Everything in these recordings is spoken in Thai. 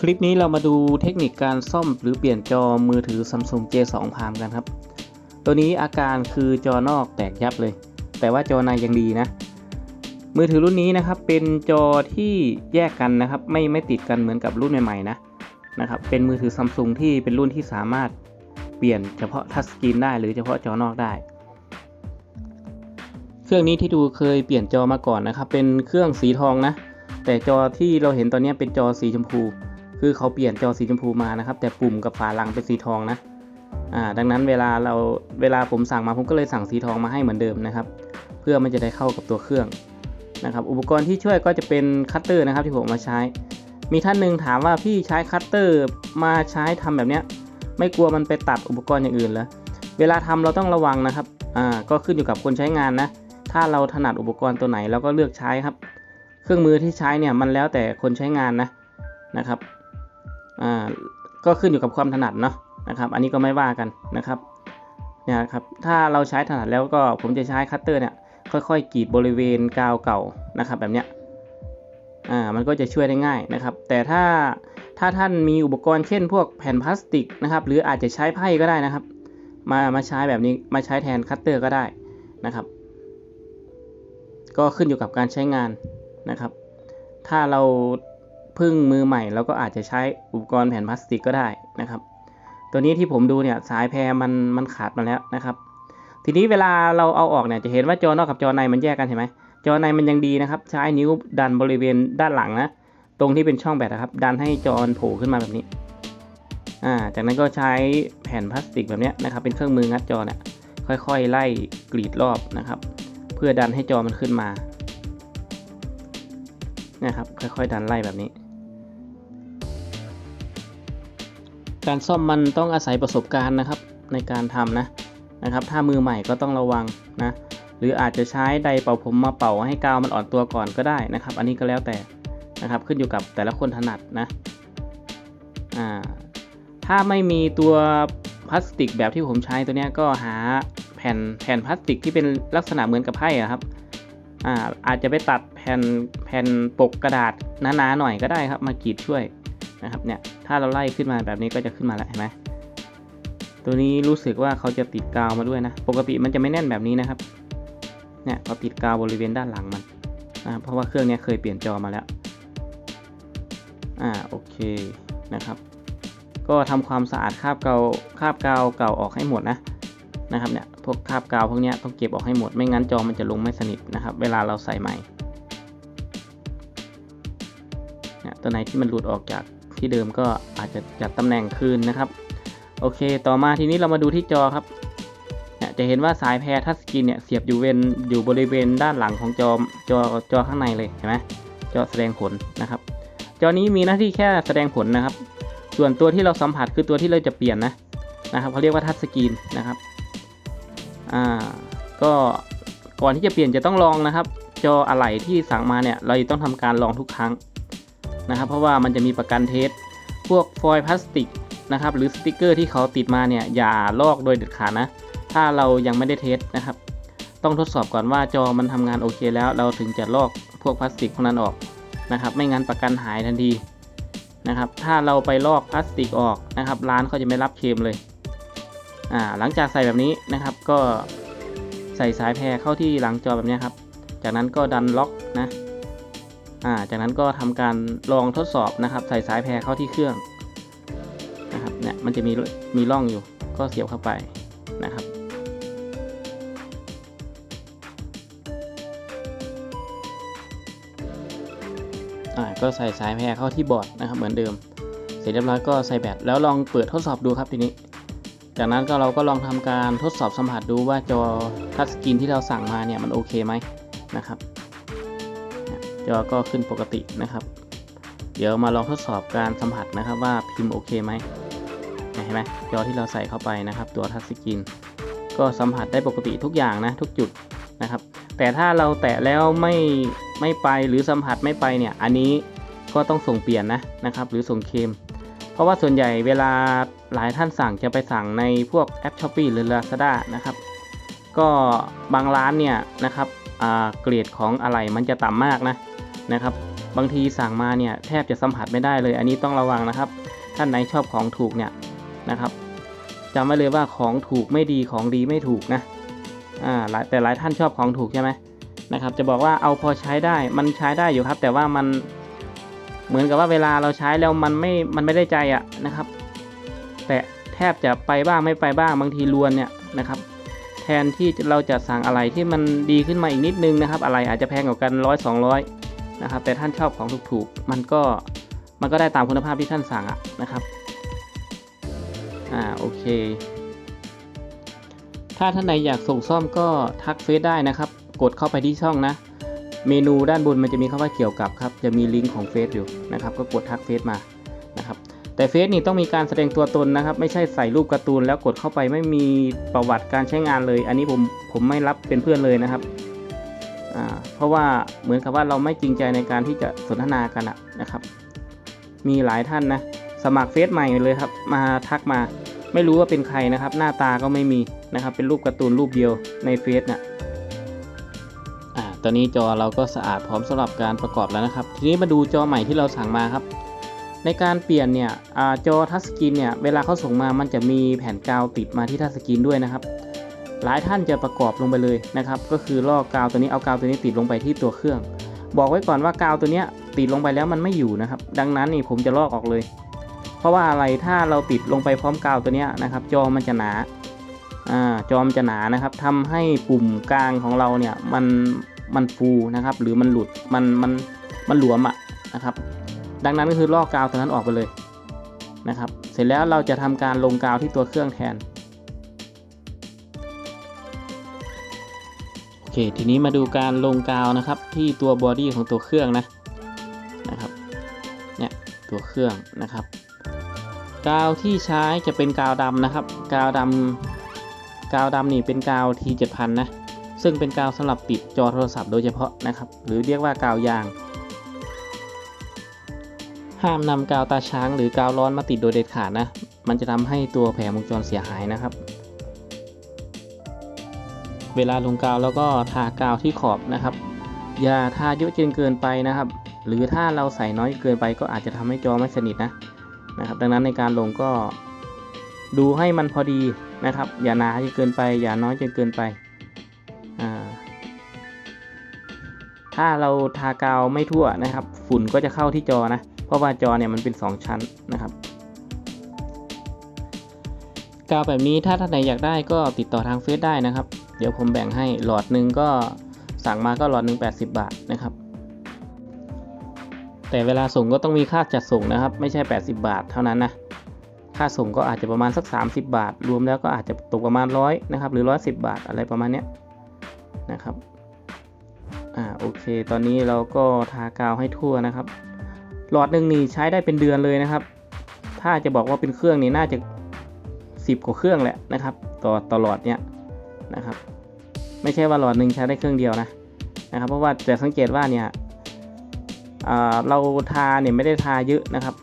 คลิปนี้เรามาดูเทคนิคการซ่อมหรือเปลี่ยนจอมือถือ Samsung J2 Prime กันครับ ตัวนี้อาการคือจอนอกแตกยับเลย แต่ว่าจอในยังดีนะ มือถือรุ่นนี้นะครับเป็นจอที่แยกกันนะครับ ไม่ไม่ติดกันเหมือนกับรุ่นใหม่ๆนะนะครับ เป็นมือถือ Samsung ที่เป็นรุ่นที่สามารถเปลี่ยนเฉพาะทัชสกรีนได้หรือเฉพาะจอนอกได้ เครื่องนี้ที่ดูเคยเปลี่ยนจอมาก่อนนะครับ เป็นเครื่องสีทองนะ แต่จอที่เราเห็นตอนนี้เป็นจอสีชมพู คือเขาเปลี่ยนจอสีชมพูมานะครับ แต่ปุ่มกับฝาหลังเป็นสีทองนะอ่าดังนั้นเวลาเราเวลาผมสั่งมาผมก็เลยสั่งสีทองมาให้เหมือนเดิมนะครับ เพื่อมันจะได้เข้ากับตัวเครื่องนะครับ อุปกรณ์ที่ช่วยก็จะเป็นคัตเตอร์นะครับที่ผมมาใช้ มีท่านหนึ่งถามว่าพี่ใช้คัตเตอร์มาใช้ทำแบบเนี้ยไม่กลัวมันไปตัดอุปกรณ์อย่างอื่นเหรอเวลาทำเราต้องระวังนะครับอ่าก็ขึ้นอยู่กับคนใช้งานนะถ้าเราถนัดอุปกรณ์ตัวไหนเราก็เลือกใช้ครับ เครื่องมือที่ใช้เนี่ยมันแล้วแต่คนใช้งานนะนะครับ อ่าก็ขึ้นอยู่กับความถนัดเนาะนะครับ อันนี้ก็ไม่ว่ากันนะครับเนี่ยครับถ้าเราใช้ถนัดแล้วก็ผมจะใช้คัตเตอร์เนี่ยค่อยๆกรีดบริเวณกาวเก่านะครับแบบเนี้ยอ่ามันก็จะช่วยได้ง่ายนะครับ แต่ถ้าถ้าท่านมีอุปกรณ์เช่นพวกแผ่นพลาสติกนะครับ หรืออาจจะใช้ไพ่ก็ได้นะครับ มามาใช้แบบนี้มาใช้แทนคัตเตอร์ก็ได้นะครับ ก็ขึ้นอยู่กับการใช้งานนะครับ ถ้าเรา พึ่งมือใหม่เราก็อาจจะใช้อุปกรณ์แผ่นพลาสติกก็ได้นะครับ ตัวนี้ที่ผมดูเนี่ยสายแพรมันมันขาดมาแล้วนะครับ ทีนี้เวลาเราเอาออกเนี่ยจะเห็นว่าจอนอกกับจอในมันแยกกันเห็นไหมจอในมันยังดีนะครับ ใช้นิ้วดันบริเวณด้านหลังนะตรงที่เป็นช่องแบตนะครับ ดันให้จอมันโผล่ขึ้นมาแบบนี้อ่าจากนั้นก็ใช้แผ่นพลาสติกแบบนี้นะครับ เป็นเครื่องมืองัดจอเนี่ยค่อยๆ ไล่กรีดรอบนะครับ เพื่อดันให้จอมันขึ้นมานะครับค่อยๆ ดันไล่แบบนี้ การซ่อมมันต้องอาศัยประสบการณ์นะครับในการทำนะนะครับ ถ้ามือใหม่ก็ต้องระวังนะหรืออาจจะใช้ไดร์เป่าผมมาเป่าให้กาวมันอ่อนตัวก่อนก็ได้นะครับ อันนี้ก็แล้วแต่นะครับขึ้นอยู่กับแต่ละคนถนัดนะอ่าถ้าไม่มีตัวพลาสติกแบบที่ผมใช้ตัวนี้ก็หาแผ่นแผ่นพลาสติกที่เป็นลักษณะเหมือนกับไพ่อะครับอ่าอาจจะไปตัดแผ่นแผ่นปกกระดาษหนาๆหน่อยก็ได้ครับ มากรีดช่วย นะครับเนี่ยถ้าเราไล่ขึ้นมาแบบนี้ก็จะขึ้นมาแล้วเห็นไหมตัวนี้รู้สึกว่าเขาจะติดกาวมาด้วยนะ ปกติมันจะไม่แน่นแบบนี้นะครับเนี่ยเขาติดกาวบริเวณด้านหลังมันนะเพราะว่าเครื่องนี้เคยเปลี่ยนจอมาแล้วอ่าโอเคนะครับ ก็ทำความสะอาดคราบเกาคราบกาวเก่าออกให้หมดนะนะครับเนี่ยพวกคราบกาวพวกนี้ต้องเก็บออกให้หมดไม่งั้นจอมันจะลงไม่สนิทนะครับ เวลาเราใส่ใหม่เนี่ยตัวไหนที่มันหลุดออกจาก ที่เดิมก็อาจจะจัดตำแหน่งคืนนะครับ โอเค ต่อมาทีนี้เรามาดูที่จอครับเนี่ยจะเห็นว่าสายแพรทัชสกรีนเนี่ยเสียบอยู่เวนอยู่บริเวณด้านหลังของจอจอจอข้างในเลยเห็นไหมจอแสดงผลนะครับ จอนี้มีหน้าที่แค่แสดงผลนะครับ ส่วนตัวที่เราสัมผัสคือตัวที่เราจะเปลี่ยนนะนะครับเขาเรียกว่าทัชสกรีนนะครับอ่าก็ก่อนที่จะเปลี่ยนจะต้องลองนะครับ จออะไหล่ที่สั่งมาเนี่ยเราต้องทำการลองทุกครั้ง นะครับ เพราะว่ามันจะมีประกันเทสพวกฟอยล์พลาสติกนะครับ หรือสติกเกอร์ที่เขาติดมาเนี่ยอย่าลอกโดยเด็ดขาดนะ ถ้าเรายังไม่ได้เทสนะครับ ต้องทดสอบก่อนว่าจอมันทำงานโอเคแล้ว เราถึงจะลอกพวกพลาสติกพวกนั้นออกนะครับ ไม่งั้นประกันหายทันทีนะครับ ถ้าเราไปลอกพลาสติกออกนะครับ ร้านเขาจะไม่รับเคมเลยอ่าหลังจากใส่แบบนี้นะครับ ก็ใส่สายแพรเข้าที่หลังจอแบบนี้ครับ จากนั้นก็ดันล็อกนะ อ่าจากนั้นก็ทำการลองทดสอบนะครับ ใส่สายแพรเข้าที่เครื่องนะครับเนี่ยมันจะมีมีร่องอยู่ ก็เสียบเข้าไปนะครับอ่าก็ใส่สายแพรเข้าที่บอร์ดนะครับเหมือนเดิม เสร็จเรียบร้อยก็ใส่แบตแล้วลองเปิดทดสอบดูครับทีนี้ จากนั้นก็เราก็ลองทำการทดสอบสัมผัสดูว่าจอทัชสกรีนที่เราสั่งมาเนี่ยมันโอเคไหมนะครับ ยจอก็ขึ้นปกตินะครับ เดี๋ยวมาลองทดสอบการสัมผัสนะครับว่าพิมพ์โอเคไหมเห็นไหมจอที่เราใส่เข้าไปนะครับตัวทัชสกรีนก็สัมผัสได้ปกติทุกอย่างนะทุกจุดนะครับ แต่ถ้าเราแตะแล้วไม่ไม่ไปหรือสัมผัสไม่ไปเนี่ยอันนี้ก็ต้องส่งเปลี่ยนนะนะครับหรือส่งเคม เพราะว่าส่วนใหญ่เวลาหลายท่านสั่งจะไปสั่งในพวกแอป s h อ p e e หรือ Lazada นะครับก็บางร้านเนี่ยนะครับเกรดของอะไหล่มันจะต่ำมากนะ นะครับ บางทีสั่งมาเนี่ยแทบจะสัมผัสไม่ได้เลย อันนี้ต้องระวังนะครับ ท่านไหนชอบของถูกเนี่ยนะครับจำไว้เลยว่าของถูกไม่ดีของดีไม่ถูกนะอ่าหลายแต่หลายท่านชอบของถูกใช่ไหมนะครับ จะบอกว่าเอาพอใช้ได้มันใช้ได้อยู่ครับ แต่ว่ามันเหมือนกับว่าเวลาเราใช้แล้วมันไม่มันไม่ได้ใจอะนะครับ แต่แทบจะไปบ้างไม่ไปบ้างบางทีลวนเนี่ยนะครับ แทนที่เราจะสั่งอะไรที่มันดีขึ้นมาอีกนิดนึงนะครับ อะไรอาจจะแพงกว่ากันร้อยสองร้อย นะครับ แต่ท่านชอบของถูกๆ มันก็มันก็ได้ตามคุณภาพที่ท่านสั่งอะนะครับ อ่าโอเค ถ้าท่านใดอยากส่งซ่อมก็ทักเฟซได้นะครับ กดเข้าไปที่ช่องนะ เมนูด้านบนมันจะมีคำว่าเกี่ยวกับครับ จะมีลิงก์ของเฟซอยู่นะครับ ก็กดทักเฟซมานะครับแต่เฟซนี่ต้องมีการแสดงตัวตนนะครับ ไม่ใช่ใส่รูปการ์ตูนแล้วกดเข้าไปไม่มีประวัติการใช้งานเลย อันนี้ผมผมไม่รับเป็นเพื่อนเลยนะครับ เพราะว่าเหมือนกับว่าเราไม่จริงใจในการที่จะสนทนากันะนะครับ มีหลายท่านนะสมัครเฟซใหม่เลยครับ มาทักมาไม่รู้ว่าเป็นใครนะครับ หน้าตาก็ไม่มีนะครับ เป็นรูปการ์ตูนรูปเดียวในเฟซน่ะอ่าตอนนี้จอเราก็สะอาดพร้อมสำหรับการประกอบแล้วนะครับ ทีนี้มาดูจอใหม่ที่เราสั่งมาครับ ในการเปลี่ยนเนี่ยอจอทัชสกรีนเนี่ยเวลาเขาส่งมามันจะมีแผ่นกาวติดมาที่ทัชสกรีนด้วยนะครับ หลายท่านจะประกอบลงไปเลยนะครับ ก็คือลอกกาวตัวนี้เอากาวตัวนี้ติดลงไปที่ตัวเครื่อง บอกไว้ก่อนว่ากาวตัวนี้ติดลงไปแล้วมันไม่อยู่นะครับ ดังนั้นนี่ผมจะลอกออกเลย เพราะว่าอะไรถ้าเราติดลงไปพร้อมกาวตัวนี้นะครับ จอมันจะหนาอ่าจอมนจะหนานะครับทำให้ปุ่มกลางของเราเนี่ยมันมันฟูนะครับ หรือมันหลุดมันมันมันหลวมอะนะครับ ดังนั้นก็คือลอกกาวตัวนั้นออกไปเลยนะครับ เสร็จแล้วเราจะทำการลงกาวที่ตัวเครื่องแทน คทีนี้มาดูการลงกาวนะครับที่ตัวบอดี้ของตัวเครื่องนะนะครับเนี่ยตัวเครื่องนะครับ กาวที่ใช้จะเป็นกาวดำนะครับ กาวดำกาวดำนี่เป็นกาว T7000 นะซึ่งเป็นกาวสำหรับติดจอโทรศัพท์โดยเฉพาะนะครับ หรือเรียกว่ากาวยาง ห้ามนำกาวตาช้างหรือกาวร้อนมาติดโดยเด็ดขาดนะมันจะทำให้ตัวแผงวงจรเสียหายนะครับ เวลาลงกาวแล้วก็ทากาวที่ขอบนะครับ อย่าทาเยอะจนเกินไปนะครับ หรือถ้าเราใส่น้อยเกินไปก็อาจจะทำให้จอไม่สนิทนะนะครับ ดังนั้นในการลงก็ดูให้มันพอดีนะครับ อย่าหนาจนเกินไป อย่าน้อยจนเกินไปอ่าถ้าเราทากาวไม่ทั่วนะครับ ฝุ่นก็จะเข้าที่จอนะ เพราะว่าจอเนี่ยมันเป็น 2 ชั้นนะครับ กาวแบบนี้ถ้าท่านไหนอยากได้ก็ติดต่อทางเฟซได้นะครับ เดี๋ยวผมแบ่งให้หลอดหนึ่งก็สั่งมาก็หลอดหนึ่ง80 บาทนะครับ แต่เวลาส่งก็ต้องมีค่าจัดส่งนะครับ ไม่ใช่ 80 บาทเท่านั้นนะค่าส่งก็อาจจะประมาณสัก 30 บาท รวมแล้วก็อาจจะตกประมาณร้อยนะครับหรือ 110 บาทอะไรประมาณเนี้ยนะครับอ่าโอเค ตอนนี้เราก็ทากาวให้ทั่วนะครับ หลอดหนึ่งนี่ใช้ได้เป็นเดือนเลยนะครับ ถ้าจะบอกว่าเป็นเครื่องนี่น่าจะสิบกว่าเครื่องแหละนะครับ ต่อตลอดเนี่ย นะครับ ไม่ใช่ว่าหลอดหนึ่งใช้ได้เครื่องเดียวนะนะครับ เพราะว่าจะสังเกตว่าเนี่ยเราทาเนี่ยไม่ได้ทาเยอะนะครับ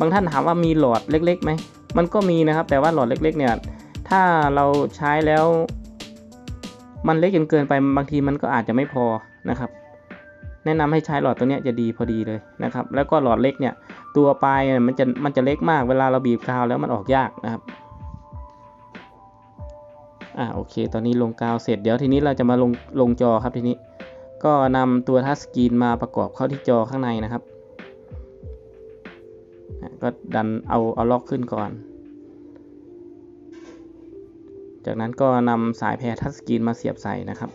บางท่านถามว่ามีหลอดเล็กๆไหมมันก็มีนะครับ แต่ว่าหลอดเล็ก ๆ เนี่ยถ้าเราใช้แล้ว มันเล็กจนเกินไปบางทีมันก็อาจจะไม่พอนะครับแนะนำให้ใช้หลอดตัวนี้จะดีพอดีเลยนะครับ แล้วก็หลอดเล็กเนี่ย ตัวปลายเนี่ยมันจะมันจะเล็กมากเวลาเราบีบกาวแล้วมันออกยากนะครับ อ่าโอเค ตอนนี้ลงกาวเสร็จเดี๋ยวทีนี้เราจะมาลงลงจอครับทีนี้ ก็นำตัวทัชสกรีนมาประกอบเข้าที่จอข้างในนะครับ ก็ดันเอาเอาล็อกขึ้นก่อน จากนั้นก็นำสายแพรทัชสกรีนมาเสียบใส่นะครับ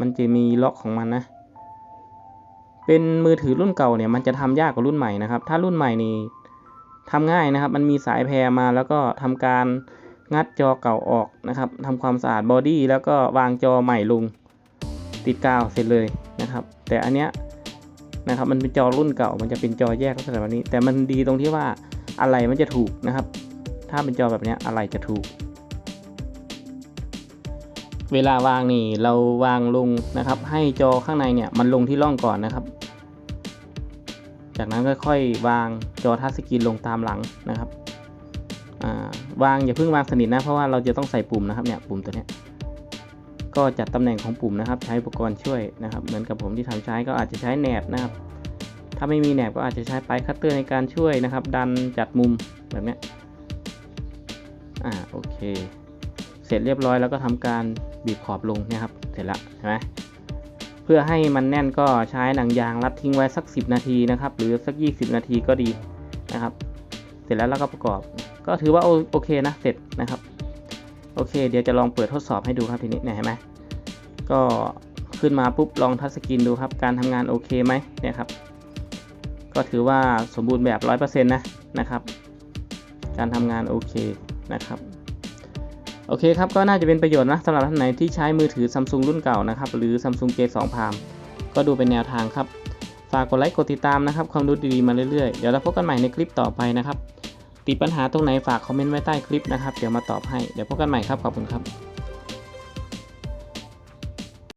มันจะมีล็อกของมันนะ เป็นมือถือรุ่นเก่าเนี่ยมันจะทำยากกว่ารุ่นใหม่นะครับ ถ้ารุ่นใหม่นี่ ทำง่ายนะครับ มันมีสายแพรมาแล้วก็ทำการงัดจอเก่าออกนะครับทำความสะอาดบอดี้แล้วก็วางจอใหม่ลง ติดกาวเสร็จเลยนะครับ แต่อันเนี้ยนะครับมันเป็นจอรุ่นเก่ามันจะเป็นจอแยกลักษณะแบบนี้ แต่มันดีตรงที่ว่าอะไรมันจะถูกนะครับ ถ้าเป็นจอแบบนี้อะไรจะถูก เวลาวางนี่เราวางลงนะครับ ให้จอข้างในเนี่ยมันลงที่ร่องก่อนนะครับ จากนั้นค่อยๆ วางจอทัชสกรีนลงตามหลังนะครับวางอย่าเพิ่งวางสนิทนะเพราะว่าเราจะต้องใส่ปุ่มนะครับเนี่ยปุ่มตัวนี้ก็จัดตำแหน่งของปุ่มนะครับ ใช้อุปกรณ์ช่วยนะครับ เหมือนกับผมที่ทำใช้ก็อาจจะใช้แหนบนะครับ ถ้าไม่มีแหนบก็อาจจะใช้ปลายคัตเตอร์ในการช่วยนะครับ ดันจัดมุมแบบนี้อ่าโอเค เสร็จเรียบร้อยแล้วก็ทำการบีบขอบลงนี่ยครับ เสร็จแล้วใช่ไหม เพื่อให้มันแน่นก็ใช้หนังยางรัดทิ้งไว้สัก 10 นาทีนะครับ หรือสัก 20 นาทีก็ดีนะครับ เสร็จแล้วเราก็ประกอบ ก็ถือว่าโอเคนะเสร็จนะครับโอเค เดี๋ยวจะลองเปิดทดสอบให้ดูครับทีนี้เนี่ยเห็นไหมก็ขึ้นมาปุ๊บลองทัชสกรีนดูครับ การทำงานโอเคไหมเนี่ยครับ ก็ถือว่าสมบูรณ์แบบ 100%นะนะครับ การทำงานโอเคนะครับ โอเคครับก็น่าจะเป็นประโยชน์นะสำหรับท่านไหนที่ใช้มือถือ Samsung รุ่นเก่านะครับหรือ Samsung J2 p r i m ก็ดูเป็นแนวทางครับฝากกดไลค์กดติดตามนะครับความรู้ดีๆมาเรื่อยๆ เดี๋ยวเราพบกันใหม่ในคลิปต่อไปนะครับติดปัญหาตรงไหนฝากคอมเมนต์ไว้ใต้คลิปนะครับ เดี๋ยวมาตอบให้ เดี๋ยวพบกันใหม่ครับ ขอบคุณครับ